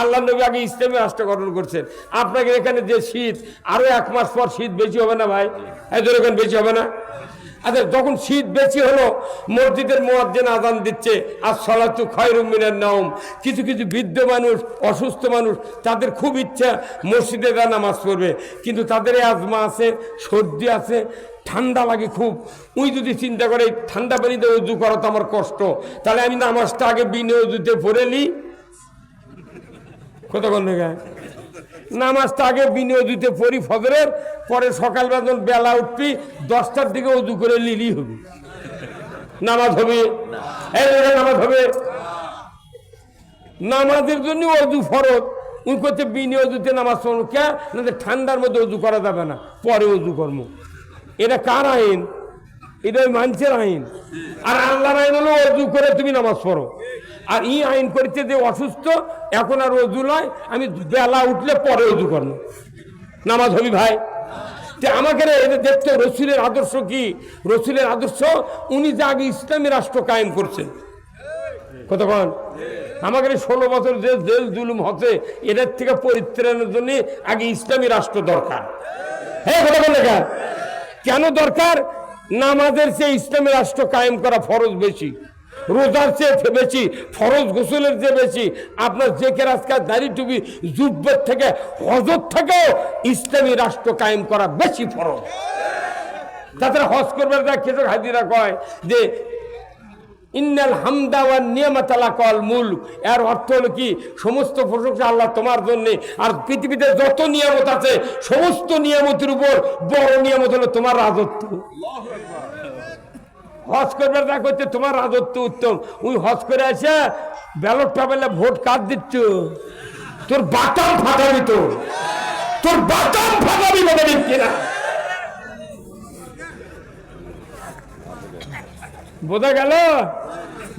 আল্লাহ নবী আগে ইসলামী রাষ্ট্র গঠন করছেন। আপনাকে এখানে যে শীত, আরও এক মাস পর শীত বেশি হবে না ভাই? এই ধরে এখানে বেশি হবে না? আচ্ছা যখন শীত বেশি হলো, মসজিদের মোয়াজ্জেন আজান দিচ্ছে আর সলাতু খয়রুমিনের নাম কিছু কিছু বৃদ্ধ মানুষ, অসুস্থ মানুষ, তাদের খুব ইচ্ছা মসজিদে যা নামাজ পড়বে। কিন্তু তাদের আজমা আছে, সর্দি আছে, ঠান্ডা লাগে খুব। উই যদি চিন্তা করে ঠান্ডা পানিতে উজু করা তো আমার কষ্ট, তাহলে আমি নামাজটা আগে বিনে উজুতে পড়ে নিই। কতক্ষণ থেকে নামাজটা আগে বিনিয়োগ দিতে পড়ি ফজরের, পরে সকালবেলা যখন বেলা উঠবি, দশটার দিকে উদু করে লিলি হবে। নামাজ হবে? নামাজ হবে। নামাজের জন্য অজু ফরজ। উনি করতে বিনিয়োগ দিতে নামাজ পড়ো কে? না ঠান্ডার মধ্যে অজু করা যাবে না, পরে উজু কর্ম এটা কার আইন? এটা ওই মানুষের আইন। আর আল্লাহর আইন হলো অজু করে তুমি নামাজ পড়ো। আর ই আইন করছে যে অসুস্থ, এখন আর অজু নয়, আমি বেলা উঠলে পরে অজু করব। নামাজ হবি ভাই। যে আমাকে দেখতে রসুলের আদর্শ কি? রসুলের আদর্শ, উনি যে আগে ইসলামী রাষ্ট্র কায়েম করছেন। কতক্ষণ আমাকে ষোলো বছর যে জেল জুলুম হচ্ছে এটার থেকে পরিত্রাণের জন্য আগে ইসলামী রাষ্ট্র দরকার। হ্যাঁ কতক্ষণ লেখা কেন দরকার? নামাজের চেয়ে ইসলামী রাষ্ট্র কায়েম করা ফরজ বেশি। রোজার চেয়ে বেশি, ফরজ গোসলের চেয়ে বেশি, আপনার যে কে কেরাজকার দাড়ি টুপি, জুব্বের থেকে হজর থেকেও ইসলামী রাষ্ট্র কায়েম করা বেশি ফরজ। তাছাড়া হজ করবার খেতে হাজিরা কয় যে, ইন্নাল হামদা ওয়ান নিয়ামাতালা কল মূল এর অর্থ হলো কি? সমস্ত প্রশংসা আল্লাহ তোমার জন্য। আর পৃথিবীতে যত নিয়ামত আছে, সমস্ত নিয়ামতের উপর বড় নিয়ামত হলো তোমার রাজত্ব। হজ করবার যা করছে তোমার রাজত্ব উত্তম। ওই হজ করে আসে ব্যালট পেলে ভোট কার দিচ্ছ? তোর বাতাম ফাটাবি তো। তোর বাতাম ফাটাবি বলে দিচ্ছি না বোঝা গেল?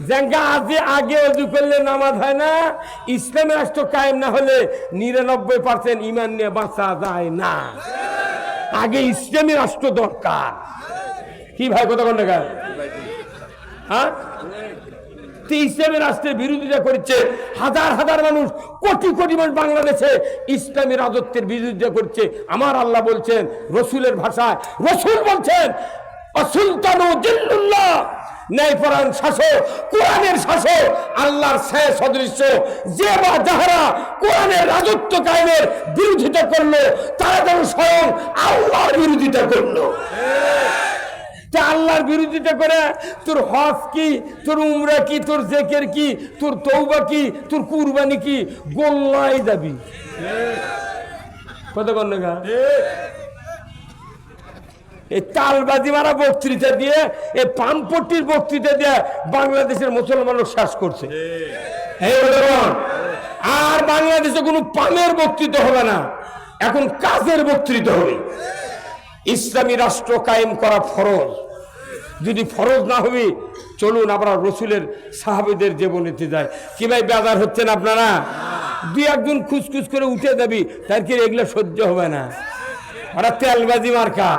জাঙ্গা আজে আগে অজু করলে নামাজ হয় না, ইসলামী রাষ্ট্র কায়েম না হলে নিরানব্বই পার্সেন্ট ইমান নিয়ে বাঁচা যায় না। আগে ইসলামী রাষ্ট্র দরকার। কি ভাই কথা কোন টাকা হ্যাঁ? ইসলামী রাষ্ট্রের বিরোধিতা করছে, হাজার হাজার মানুষ, কোটি কোটি মানুষ বাংলাদেশে ইসলামী রাজত্বের বিরোধিতা করছে। আমার আল্লাহ বলছেন, রসুলের ভাষায়, রসুল বলছেন শাসক শাসক, আল্লাহর শেষ যে রাজত্ব বিরোধিতা করল, তারা যেন স্বয়ং আল্লাহর বিরোধিতা করল। আল্লাহর বিরোধিতা করে, তোর হজ কি, তোর উমরা কি, তোর জেকের কি, তোর তৌবা কি, তোর কুরবানি কি গোল্লাই যাবি। এই তালবাজি মারা বক্তৃতা দিয়ে, এই পাম্পট্টির বক্তৃতা দিয়ে বাংলাদেশের মুসলমানও শ্বাস করছে। আর বাংলাদেশে কোনো পামের বক্তৃতা হবে না, এখন কাজের বক্তৃতা হবে। ইসলামী রাষ্ট্র কায়েম করা ফরজ। যদি ফরজ না হবে, চলুন আমরা রসুলের সাহাবেদের জীবনীতে যাই। কি ভাই বেজার হচ্ছেন আপনারা? দুই একজন খুচখুচ করে উঠে যাবি, তার কি এগুলো সহ্য হবে না? ওরা তেলবাজি মার্কা।